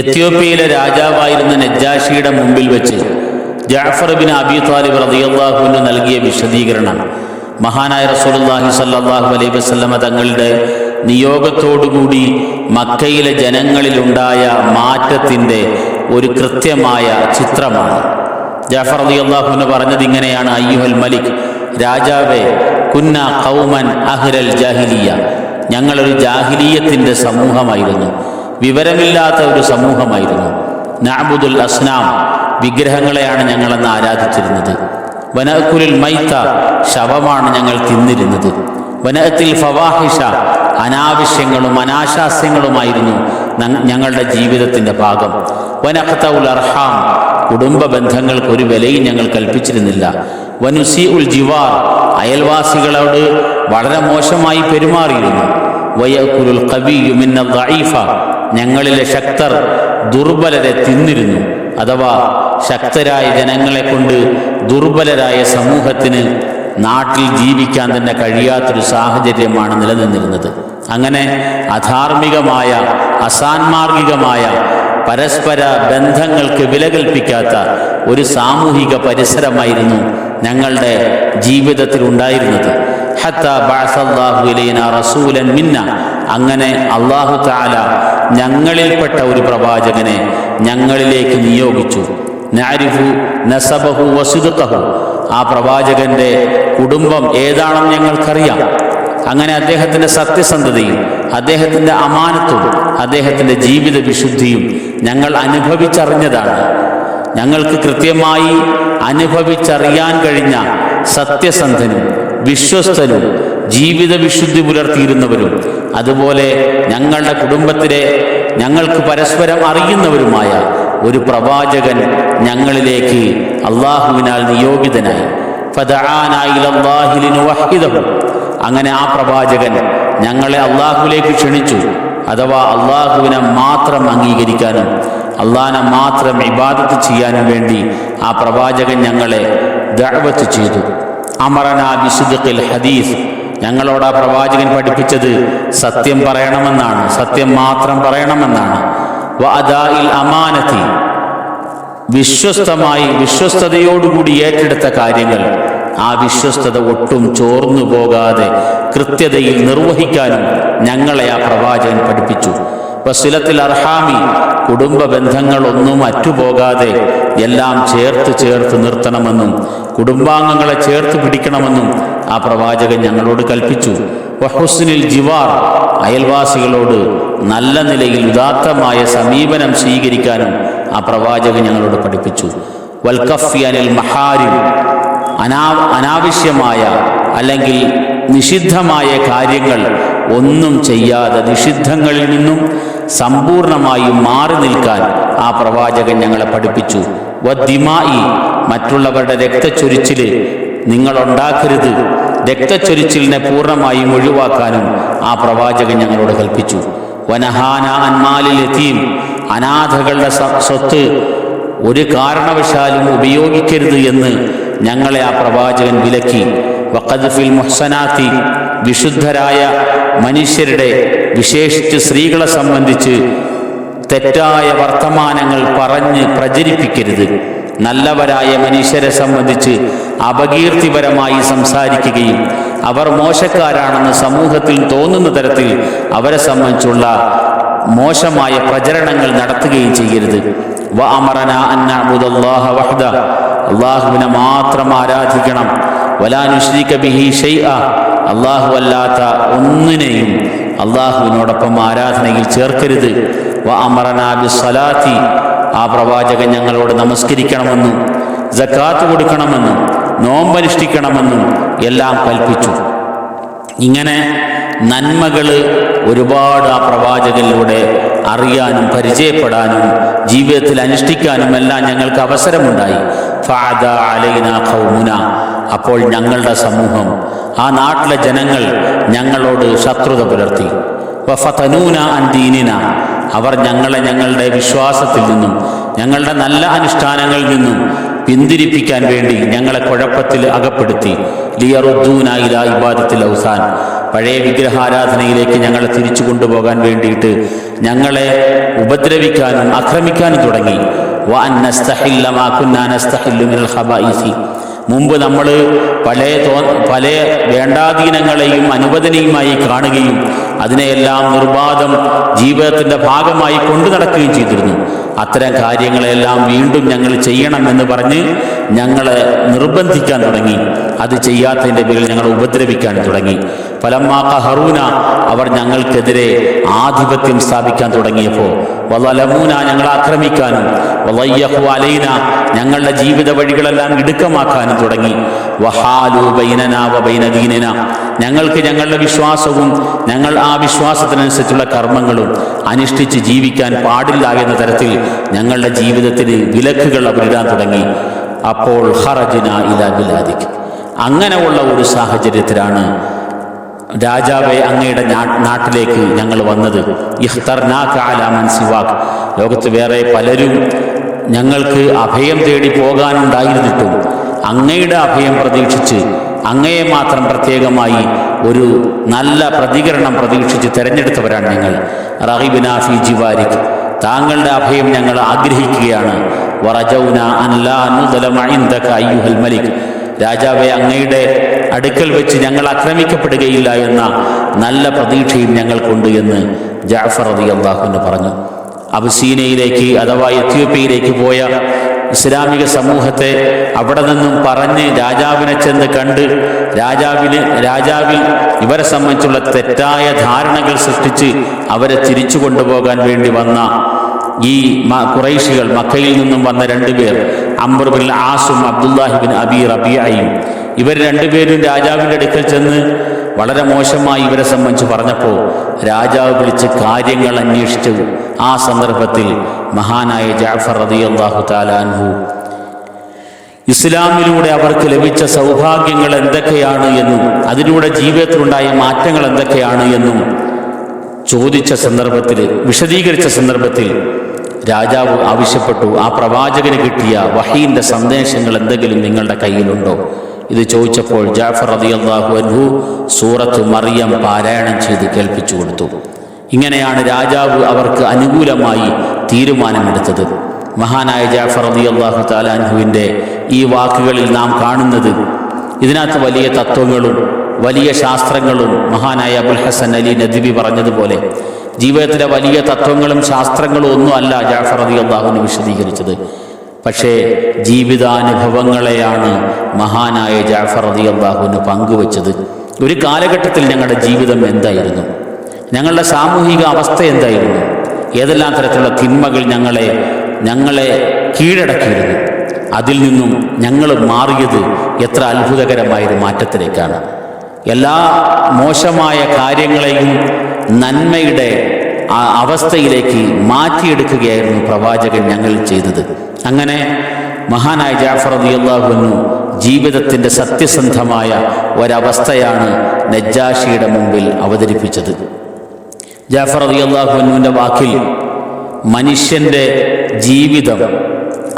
എത്യോപ്യയിലെ രാജാവായിരുന്ന നജ്ജാഷിയുടെ മുമ്പിൽ വെച്ച് ജാഫർ ബിൻ അബി താലിബ് റതിയാഹുവിന് നൽകിയ വിശദീകരണം. മഹാനായ റസൂലുള്ളാഹി സല്ലാഹു അലൈഹി വസ്ലമ തങ്ങളുടെ നിയോഗത്തോടുകൂടി മക്കയിലെ ജനങ്ങളിലുണ്ടായ മാറ്റത്തിന്റെ ഒരു കൃത്യമായ ചിത്രമാണ്. ജാഫർ റളിയല്ലാഹുവിന് പറഞ്ഞത് ഇങ്ങനെയാണ് അയ്യുഹൽ മലിക് രാജാവേ കുന്ന കൗമൻ അഹ്ലൽ ജാഹിലിയ. ഞങ്ങളൊരു ജാഹിലീയത്തിന്റെ സമൂഹമായിരുന്നു. വിവരമില്ലാത്ത ഒരു സമൂഹമായിരുന്നു. നാബുദുൽ അസ്നാം വിഗ്രഹങ്ങളെയാണ് ഞങ്ങളെന്ന് ആരാധിച്ചിരുന്നത്. വനഅക്കുലിൽ മൈത്ത ശവമാണ് ഞങ്ങൾ തിന്നിരുന്നത്. വനഅത്തിൽ ഫവാഹിഷ അനാവശ്യങ്ങളും അനാശാസ്യങ്ങളുമായിരുന്നു ഞങ്ങളുടെ ജീവിതത്തിന്റെ ഭാഗം. വനഖത്തഉൽ അർഹാം കുടുംബ ബന്ധങ്ങൾക്ക് ഒരു വിലയും ഞങ്ങൾ കൽപ്പിച്ചിരുന്നില്ല. വനുസി ഉൽ ജിവാർ അയൽവാസികളോട് വളരെ മോശമായി പെരുമാറിയിരുന്നു. വയക്കുലുൽ കവിയുമിന്ന ഞങ്ങളിലെ ശക്തർ ദുർബലരെ തിന്നിരുന്നു. അഥവാ ശക്തരായ ജനങ്ങളെ കൊണ്ട് ദുർബലരായ സമൂഹത്തിന് നാട്ടിൽ ജീവിക്കാൻ തന്നെ കഴിയാത്തൊരു സാഹചര്യമാണ് നിലനിന്നിരുന്നത്. അങ്ങനെ അധാർമികമായ അസാൻമാർഗികമായ പരസ്പര ബന്ധങ്ങൾക്ക് വില കൽപ്പിക്കാത്ത ഒരു സാമൂഹിക പരിസരമായിരുന്നു ഞങ്ങളുടെ ജീവിതത്തിൽ ഉണ്ടായിരുന്നത്. ഹത്ത ബഅസല്ലാഹു ഇലൈന റസൂലൻ മിന്ന. അങ്ങനെ അള്ളാഹു താല ഞങ്ങളിൽപ്പെട്ട ഒരു പ്രവാചകനെ ഞങ്ങളിലേക്ക് നിയോഗിച്ചു. നാരിഫു നസബഹു വസുദത്തഹു ആ പ്രവാചകന്റെ കുടുംബം ഏതാണെന്ന് ഞങ്ങൾക്കറിയാം. അങ്ങനെ അദ്ദേഹത്തിന്റെ സത്യസന്ധതയും അദ്ദേഹത്തിന്റെ അമാനത്വം അദ്ദേഹത്തിന്റെ ജീവിത വിശുദ്ധിയും ഞങ്ങൾ അനുഭവിച്ചറിഞ്ഞതാണ്. ഞങ്ങൾക്ക് കൃത്യമായി അനുഭവിച്ചറിയാൻ കഴിഞ്ഞ സത്യസന്ധനും വിശ്വസ്തനും ജീവിത വിശുദ്ധി പുലർത്തിയിരുന്നവരും അതുപോലെ ഞങ്ങളുടെ കുടുംബത്തിലെ ഞങ്ങൾക്ക് പരസ്പരം അറിയുന്നവരുമായ ഒരു പ്രവാചകൻ ഞങ്ങളിലേക്ക് അള്ളാഹുവിനാൽ നിയോഗിതനായി. അങ്ങനെ ആ പ്രവാചകൻ ഞങ്ങളെ അള്ളാഹുവിലേക്ക് ക്ഷണിച്ചു. അഥവാ അള്ളാഹുവിനെ മാത്രം അംഗീകരിക്കാനും അള്ളാഹിനെ മാത്രം ഇബാദത്ത് ചെയ്യാനും വേണ്ടി ആ പ്രവാചകൻ ഞങ്ങളെ ദഴവത്ത് ചെയ്തു. അമറന ബിസുദ്ഖിൽ ഹദീസ്. ഞങ്ങളോട് ആ പ്രവാചകൻ പഠിപ്പിച്ചത് സത്യം പറയണമെന്നാണ്. സത്യം മാത്രം പറയണമെന്നാണ്. അമാനത്തി. വിശ്വസ്തമായി വിശ്വസ്തയോടുകൂടി ഏറ്റെടുത്ത കാര്യങ്ങൾ. ആ വിശ്വസ്തത ഒട്ടും ചോർന്നു പോകാതെ കൃത്യതയിൽ നിർവഹിക്കാനും ഞങ്ങളെ ആ പ്രവാചകൻ പഠിപ്പിച്ചു. വസിലത്തിൽ അർഹാമി കുടുംബ ബന്ധങ്ങളൊന്നും അറ്റുപോകാതെ എല്ലാം ചേർത്ത് ചേർത്ത് നിർത്തണമെന്നും കുടുംബാംഗങ്ങളെ ചേർത്ത് പിടിക്കണമെന്നും ആ പ്രവാചകൻ ഞങ്ങളോട് കൽപ്പിച്ചു വഹുസ്നിൽ ജിവാർ അയൽവാസികളോട് നല്ല നിലയിൽ ഉദാത്തമായ സമീപനം സ്വീകരിക്കാനും ആ പ്രവാചകൻ ഞങ്ങളോട് പഠിപ്പിച്ചു. വൽക്കഫിയനിൽ മഹാരി അനാ അനാവശ്യമായ അല്ലെങ്കിൽ നിഷിദ്ധമായ കാര്യങ്ങൾ ഒന്നും ചെയ്യാതെ നിഷിദ്ധങ്ങളിൽ നിന്നും സമ്പൂർണമായും മാറി നിൽക്കാൻ ആ പ്രവാചകൻ ഞങ്ങളെ പഠിപ്പിച്ചു. വദ്ദിമായി മറ്റുള്ളവരുടെ രക്തച്ചൊരിച്ചിൽ നിങ്ങൾ ഉണ്ടാക്കരുത് രക്തച്ചൊരിച്ചിലിനെ പൂർണമായും ഒഴിവാക്കാനും ആ പ്രവാചകൻ ഞങ്ങളോട് കൽപ്പിച്ചു. വനഹാന അന്മാലിൽ അനാഥകളുടെ സ്വത്ത് ഒരു കാരണവശാലും ഉപയോഗിക്കരുത് എന്ന് ഞങ്ങളെ ആ പ്രവാചകൻ വിലക്കി. വഖദ്ഫിൽ മുഹ്സനാത്തി. വിശുദ്ധരായ മനുഷ്യരുടെ വിശേഷിച്ച് സ്ത്രീകളെ സംബന്ധിച്ച് തെറ്റായ വർത്തമാനങ്ങൾ പറഞ്ഞ് പ്രചരിപ്പിക്കരുത്. നല്ലവരായ മനുഷ്യരെ സംബന്ധിച്ച് അപകീർത്തിപരമായി സംസാരിക്കുകയും അവർ മോശക്കാരാണെന്ന് സമൂഹത്തിൽ തോന്നുന്ന തരത്തിൽ അവരെ സംബന്ധിച്ചുള്ള മോശമായ പ്രചരണങ്ങൾ നടത്തുകയും ചെയ്യരുത്. അള്ളാഹുവിനെ മാത്രം ആരാധിക്കണം. ബിഹി അള്ളാഹു അല്ലാത്ത ഒന്നിനെയും അള്ളാഹുവിനോടൊപ്പം ആരാധനയിൽ ചേർക്കരുത്. വ അമറന ബിസ്സലാത്തി. ആ പ്രവാചകൻ ഞങ്ങളോട് നമസ്കരിക്കണമെന്നും ജക്കാത്ത് കൊടുക്കണമെന്നും നോമ്പനുഷ്ഠിക്കണമെന്നും എല്ലാം കൽപ്പിച്ചു. ഇങ്ങനെ നന്മകൾ ഒരുപാട് ആ പ്രവാചകനിലൂടെ അറിയാനും പരിചയപ്പെടാനും ജീവിതത്തിൽ അനുഷ്ഠിക്കാനും എല്ലാം ഞങ്ങൾക്ക് അവസരമുണ്ടായി. ഫാദ അലൈന ഖൗമുന. അപ്പോൾ ഞങ്ങളുടെ സമൂഹം ആ നാട്ടിലെ ജനങ്ങൾ ഞങ്ങളോട് ശത്രുത പുലർത്തി. വഫതനൂന അൻ ദീനിന. അവർ ഞങ്ങളെ ഞങ്ങളുടെ വിശ്വാസത്തിൽ നിന്നും ഞങ്ങളുടെ നല്ല അനുഷ്ഠാനങ്ങളിൽ നിന്നും പിന്തിരിപ്പിക്കാൻ വേണ്ടി ഞങ്ങളെ കുഴപ്പത്തിൽ അകപ്പെടുത്തി. ലിയറുദ്ദൂനായി ഇബാദത്തിൽ ഔസാൻ. പഴയ വിഗ്രഹാരാധനയിലേക്ക് ഞങ്ങളെ തിരിച്ചു കൊണ്ടുപോകാൻ വേണ്ടിയിട്ട് ഞങ്ങളെ ഉപദ്രവിക്കാനും ആക്രമിക്കാനും തുടങ്ങി. മുമ്പ് നമ്മൾ പല തോ പല വേണ്ടാധീനങ്ങളെയും അനുവദനീയമായി കാണുകയും അതിനെയെല്ലാം നിർബാധം ജീവിതത്തിന്റെ ഭാഗമായി കൊണ്ടു നടക്കുകയും ചെയ്തിരുന്നു. അത്തരം കാര്യങ്ങളെല്ലാം വീണ്ടും ഞങ്ങൾ ചെയ്യണമെന്ന് പറഞ്ഞ് ഞങ്ങളെ നിർബന്ധിക്കാൻ തുടങ്ങി. അത് ചെയ്യാത്തതിന്റെ പേരിൽ ഞങ്ങൾ ഉപദ്രവിക്കാൻ തുടങ്ങി. ഫലമ്മാ കഹറൂന അവർ ഞങ്ങൾക്കെതിരെ ആധിപത്യം സ്ഥാപിക്കാൻ തുടങ്ങിയപ്പോൾ വലമൂന ഞങ്ങളെ ആക്രമിക്കാനും വലയ്യഹു അലൈന ഞങ്ങളുടെ ജീവിത വഴികളെല്ലാം ഇടുക്കമാക്കാനും തുടങ്ങി. വഹാലു ബൈനന വൈനദീനന ഞങ്ങൾക്ക് ഞങ്ങളുടെ വിശ്വാസവും ഞങ്ങൾ ആ വിശ്വാസത്തിനനുസരിച്ചുള്ള കർമ്മങ്ങളും അനുഷ്ഠിച്ച് ജീവിക്കാൻ പാടില്ല എന്ന തരത്തിൽ ഞങ്ങളുടെ ജീവിതത്തിന് വിലക്കുകൾ അവരിടാൻ തുടങ്ങി. അപ്പോൾ ഹറജിന ഇല ബിലാദിക്. അങ്ങനെയുള്ള ഒരു സാഹചര്യത്തിലാണ് രാജാവെ അങ്ങയുടെ നാട്ടിലേക്ക് ഞങ്ങൾ വന്നത്. ഇഖ്തർനാക അലാ മൻ സിവാക്. ലോകത്ത് വേറെ പലരും ഞങ്ങൾക്ക് അഭയം തേടി പോകാനുണ്ടായിരുന്നിട്ടും അങ്ങയുടെ അഭയം പ്രതീക്ഷിച്ച് അങ്ങയെ മാത്രം പ്രത്യേകമായി ഒരു നല്ല പ്രതികരണം പ്രതീക്ഷിച്ച് തിരഞ്ഞെടുത്തവരാണ് ഞങ്ങൾ. റഹിബിനാഫി ജിവാരി ജിവാരിക്. താങ്കളുടെ അഭയം ഞങ്ങൾ ആഗ്രഹിക്കുകയാണ്. അയ്യുഹൽ മലിക്. രാജാവെ അങ്ങയുടെ അടുക്കൽ വെച്ച് ഞങ്ങൾ ആക്രമിക്കപ്പെടുകയില്ല എന്ന നല്ല പ്രതീക്ഷയും ഞങ്ങൾക്കുണ്ട് എന്ന് ജാഫർ അലി അള്ളാഹുവിന് പറഞ്ഞു. അബുസീനയിലേക്ക് അഥവാ എത്യോപ്യയിലേക്ക് പോയ ഇസ്ലാമിക സമൂഹത്തെ അവിടെ നിന്നും പറഞ്ഞ് രാജാവിനെ ചെന്ന് കണ്ട് രാജാവിന് രാജാവിൽ ഇവരെ സംബന്ധിച്ചുള്ള തെറ്റായ ധാരണകൾ സൃഷ്ടിച്ച് അവരെ തിരിച്ചു കൊണ്ടുപോകാൻ വേണ്ടി വന്ന ഈ ഖുറൈശികൾ മക്കയിൽ നിന്നും വന്ന രണ്ടുപേർ അംബർബിൻ ആസും അബ്ദുല്ലാഹിബിൻ അബി റബിയായും ഇവർ രണ്ടുപേരും രാജാവിന്റെ അടുക്കൽ ചെന്ന് വളരെ മോശമായി ഇവരെ സംബന്ധിച്ച് പറഞ്ഞപ്പോൾ രാജാവ് വിളിച്ച് കാര്യങ്ങൾ അന്വേഷിച്ചു. ആ സന്ദർഭത്തിൽ മഹാനായ ജാഫർ റതി അള്ളാഹു താലാൻഹു ഇസ്ലാമിലൂടെ അവർക്ക് ലഭിച്ച സൗഭാഗ്യങ്ങൾ എന്തൊക്കെയാണ് എന്നും അതിലൂടെ ജീവിതത്തിലുണ്ടായ മാറ്റങ്ങൾ എന്തൊക്കെയാണ് എന്നും ചോദിച്ച സന്ദർഭത്തിൽ വിശദീകരിച്ച സന്ദർഭത്തിൽ രാജാവ് ആവശ്യപ്പെട്ടു ആ പ്രവാചകന് കിട്ടിയ വഹീന്റെ സന്ദേശങ്ങൾ എന്തെങ്കിലും നിങ്ങളുടെ കയ്യിലുണ്ടോ? ഇത് ചോദിച്ചപ്പോൾ ജാഫർ റളിയല്ലാഹു അൻഹു സൂറത്ത് മറിയം പാരായണം ചെയ്ത് കേൾപ്പിച്ചു കൊടുത്തു. ഇങ്ങനെയാണ് രാജാവ് അവർക്ക് അനുകൂലമായി തീരുമാനമെടുത്തത്. മഹാനായ ജാഫർ റളിയല്ലാഹു താലാൻഹുവിന്റെ ഈ വാക്കുകളിൽ നാം കാണുന്നത് ഇതിനകത്ത് വലിയ തത്വങ്ങളും വലിയ ശാസ്ത്രങ്ങളും മഹാനായ അബുൽ ഹസൻ അലി നദിബി പറഞ്ഞതുപോലെ ജീവിതത്തിലെ വലിയ തത്വങ്ങളും ശാസ്ത്രങ്ങളും ഒന്നും അല്ല ജാഫർ അലി അള്ളാഹുവിന് വിശദീകരിച്ചത്. പക്ഷേ ജീവിതാനുഭവങ്ങളെയാണ് മഹാനായ ജാഫർ അലി അള്ളാഹുവിന് പങ്കുവച്ചത്. ഒരു കാലഘട്ടത്തിൽ ഞങ്ങളുടെ ജീവിതം എന്തായിരുന്നു? ഞങ്ങളുടെ സാമൂഹിക അവസ്ഥ എന്തായിരുന്നു? ഏതെല്ലാം തരത്തിലുള്ള തിന്മകൾ ഞങ്ങളെ ഞങ്ങളെ കീഴടക്കിയിരുന്നു? അതിൽ നിന്നും ഞങ്ങൾ മാറിയത് എത്ര അത്ഭുതകരമായൊരു മാറ്റത്തിലേക്കാണ്. എല്ലാ മോശമായ കാര്യങ്ങളെയും നന്മയുടെ ആ അവസ്ഥയിലേക്ക് മാറ്റിയെടുക്കുകയായിരുന്നു പ്രവാചകൻ ഞങ്ങൾ ചെയ്തത്. അങ്ങനെ മഹാനായ ജാഫർ അള്ളാഹുവിനു ജീവിതത്തിന്റെ സത്യസന്ധമായ ഒരവസ്ഥയാണ് നജ്ജാഷിയുടെ മുമ്പിൽ അവതരിപ്പിച്ചത്. ജാഫർ അള്ളാഹുവിനുവിന്റെ വാക്കിൽ മനുഷ്യന്റെ ജീവിതം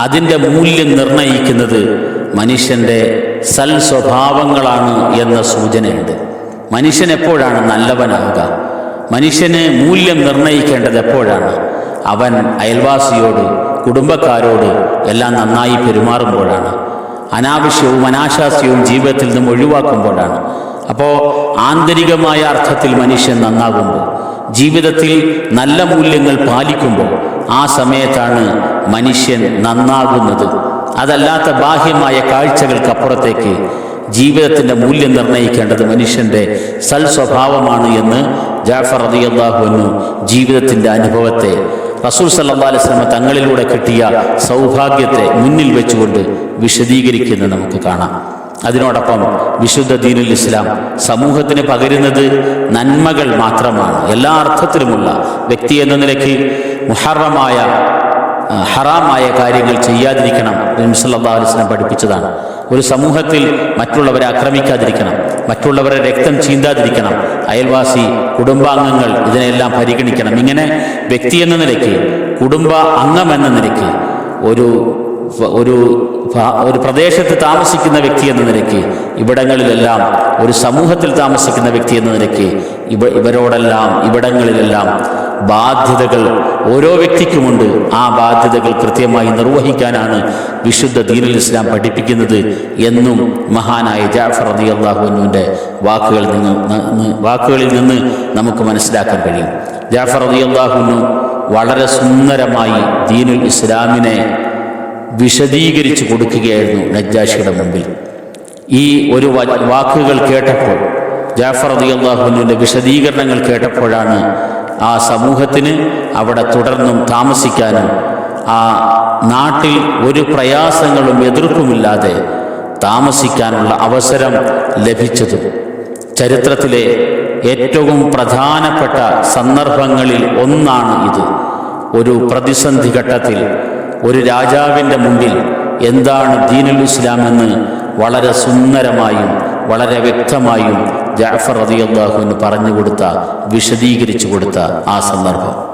അതിന്റെ മൂല്യം നിർണയിക്കുന്നത് മനുഷ്യന്റെ സൽ സ്വഭാവങ്ങളാണ് എന്ന സൂചനയുണ്ട്. മനുഷ്യൻ എപ്പോഴാണ് നല്ലവനാവുക? മനുഷ്യന് മൂല്യം നിർണയിക്കേണ്ടത് എപ്പോഴാണ്? അവൻ അയൽവാസിയോട് കുടുംബക്കാരോട് എല്ലാം നന്നായി പെരുമാറുമ്പോഴാണ്. അനാവശ്യവും അനാശാസ്യവും ജീവിതത്തിൽ നിന്നും ഒഴിവാക്കുമ്പോഴാണ്. അപ്പോൾ ആന്തരികമായ അർത്ഥത്തിൽ മനുഷ്യൻ നന്നാകുമ്പോൾ ജീവിതത്തിൽ നല്ല മൂല്യങ്ങൾ പാലിക്കുമ്പോൾ ആ സമയത്താണ് മനുഷ്യൻ നന്നാകുന്നത്. അതല്ലാത്ത ബാഹ്യമായ കാഴ്ചകൾക്കപ്പുറത്തേക്ക് ജീവിതത്തിന്റെ മൂല്യം നിർണയിക്കേണ്ടത് മനുഷ്യന്റെ സൽസ്വഭാവമാണ് എന്ന് ജാഫർ റളിയല്ലാഹു ജീവിതത്തിന്റെ അനുഭവത്തെ റസൂൽ വസല്ലം തങ്ങളിലൂടെ കിട്ടിയ സൗഭാഗ്യത്തെ മുന്നിൽ വെച്ചുകൊണ്ട് വിശദീകരിക്കുന്നത് നമുക്ക് കാണാം. അതിനോടൊപ്പം വിശുദ്ധ ദീനുൽ ഇസ്ലാം സമൂഹത്തിന് പകരുന്നത് നന്മകൾ മാത്രമാണ്. എല്ലാ അർത്ഥത്തിലുമുള്ള വ്യക്തി എന്ന നിലയ്ക്ക് മുഹറമായ ഹറാമായ കാര്യങ്ങൾ ചെയ്യാതിരിക്കണം. സല്ലാ അലൈഹി വസല്ലം പഠിപ്പിച്ചതാണ്. ഒരു സമൂഹത്തിൽ മറ്റുള്ളവരെ ആക്രമിക്കാതിരിക്കണം. മറ്റുള്ളവരെ രക്തം ചീന്താതിരിക്കണം. അയൽവാസി കുടുംബാംഗങ്ങൾ ഇതിനെല്ലാം പരിഗണിക്കണം. ഇങ്ങനെ വ്യക്തി എന്ന നിലയ്ക്ക് കുടുംബ അംഗം എന്ന നിലയ്ക്ക് ഒരു ഒരു ഒരു പ്രദേശത്ത് താമസിക്കുന്ന വ്യക്തി എന്ന നിലയ്ക്ക് ഇവിടങ്ങളിലെല്ലാം ഒരു സമൂഹത്തിൽ താമസിക്കുന്ന വ്യക്തി എന്ന നിലയ്ക്ക് ഇവ ഇവരോടെല്ലാം ഇവിടങ്ങളിലെല്ലാം ബാധ്യതകൾ ഓരോ വ്യക്തിക്കുമുണ്ട്. ആ ബാധ്യതകൾ കൃത്യമായി നിർവഹിക്കാനാണ് വിശുദ്ധ ദീനുൽ ഇസ്ലാം പഠിപ്പിക്കുന്നത് എന്നും മഹാനായ ജാഫർ അലി അള്ളാഹുവിന്റെ വാക്കുകളിൽ നിന്ന് വാക്കുകളിൽ നിന്ന് നമുക്ക് മനസ്സിലാക്കാൻ കഴിയും. ജാഫർ അലി അള്ളാഹുനു വളരെ സുന്ദരമായി ദീനുൽ ഇസ്ലാമിനെ വിശദീകരിച്ചു കൊടുക്കുകയായിരുന്നു നജ്ജാഷിയുടെ മുമ്പിൽ. ഈ ഒരു വാക്കുകൾ കേട്ടപ്പോൾ ജാഫർ അലി അള്ളാഹുവിന്റെ വിശദീകരണങ്ങൾ കേട്ടപ്പോഴാണ് ആ സമൂഹത്തിന് അവിടെ തുടർന്നും താമസിക്കാനും ആ നാട്ടിൽ ഒരു പ്രയാസങ്ങളും എതിർപ്പുമില്ലാതെ താമസിക്കാനുള്ള അവസരം ലഭിച്ചതും ചരിത്രത്തിലെ ഏറ്റവും പ്രധാനപ്പെട്ട സന്ദർഭങ്ങളിൽ ഒന്നാണ് ഇത്. ഒരു പ്രതിസന്ധി ഘട്ടത്തിൽ ഒരു രാജാവിന്റെ മുമ്പിൽ എന്താണ് ദീനുൽ ഇസ്ലാം എന്ന് വളരെ സുന്ദരമായും വളരെ വ്യക്തമായും ജാഫർ അൻഹു പറഞ്ഞു കൊടുത്ത വിശദീകരിച്ചു കൊടുത്ത ആ സന്ദർഭം.